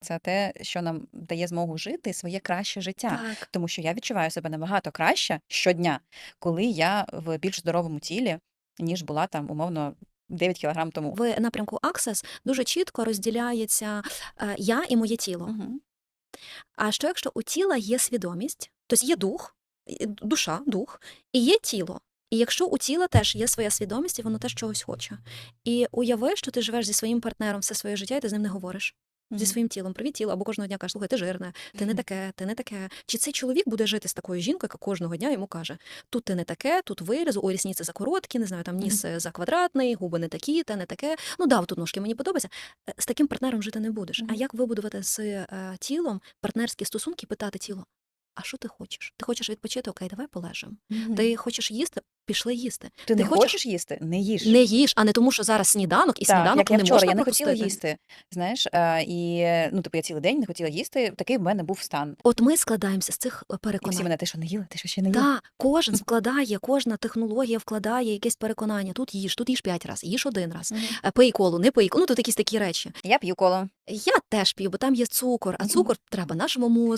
це те, що нам дає змогу жити своє краще життя. Так. Тому що я відчуваю себе набагато краще щодня, коли я в більш здоровому тілі, ніж була там умовно 9 кілограм тому. В напрямку Access дуже чітко розділяється е, я і моє тіло. Мгм. А що якщо у тіла є свідомість, тобто є дух, душа, дух, і є тіло. І якщо у тіла теж є своя свідомість, і воно теж чогось хоче. І уяви, що ти живеш зі своїм партнером все своє життя, і ти з ним не говориш. Зі своїм тілом, привіт тіло, або кожного дня каже, слухай, ти жирне, ти не таке, ти не таке. Чи цей чоловік буде жити з такою жінкою, яка кожного дня йому каже: тут ти не таке, тут виріз, ой, рісниці за короткі, не знаю, там ніс е, за квадратний, губи не такі, та не таке. Ну да, тут ножки мені подобається. Е, З таким партнером жити не будеш. А як вибудувати з е, тілом партнерські стосунки, питати тіло? А що ти хочеш? Ти хочеш відпочити? Окей, давай полежимо. Мгм. Ти хочеш їсти? Пішли їсти. Ти не хочеш- хочеш їсти? Не їж. Не їж, а не тому, що зараз сніданок, і Так, сніданок як я не вчора, можна я не хотіла їсти. Знаєш, е, і ну, типу, я цілий день не хотіла їсти. Такий в мене був стан. От ми складаємося з цих е, І всі переконань. мене, ти що не їла? Ти що ще не їла? Так, кожен вкладає, кожна технологія вкладає якесь переконання. Тут їж, тут їж п'ять разів, їж один раз. Е, Пий колу, не пий колу. Ну, тут якісь такі речі. Я п'ю коло. Я теж п'ю, бо там є цукор, а цукор треба нашому мозку.